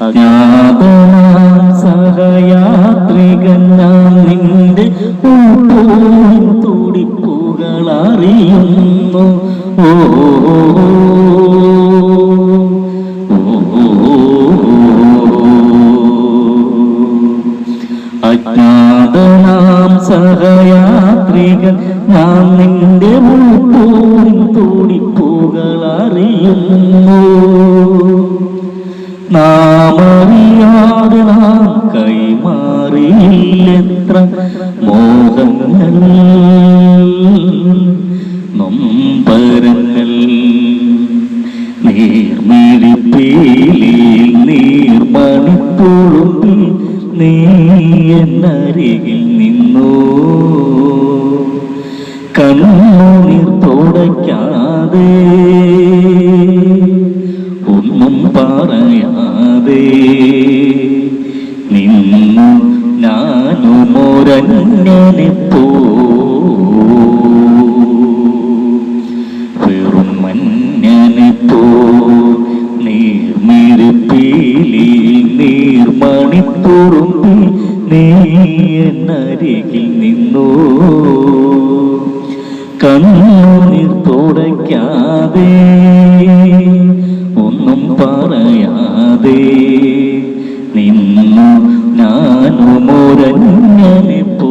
അജ്ഞാതനാം സഹയാത്രികൻ നിന്റെ തുടിപ്പുകൾ ഓ അജ്ഞാതനാം സഹയാത്രികൻ ഞാൻ നിന്റെ ഉൾപ്പോഴും തുടിപ്പുകൾ നാമറിയാതെ നാം കൈമാറിയില്ലെത്ര മോഹങ്ങൾ നൊമ്പരങ്ങൾ നീർമിഴിപ്പേലിൽ നീർമണിത്തുളുമ്പി നീ എന്നരികിൽ നിന്നോ കണ്ണുനീർ ഒന്നും നിന്നു ഞാനും ഒരന്യനെ പോ. വെറും മഞ്ഞനെ പോ. നീർമിരുപ്പിലി നീർമണിത്തുറുമ്പി നീ നിന്നു. കണ്ണുനീർ തുടയ്ക്കാതെ ഒന്നും പറയാതെ നിന്നു ഞാനും ഒരഞ്ഞനെ പോ.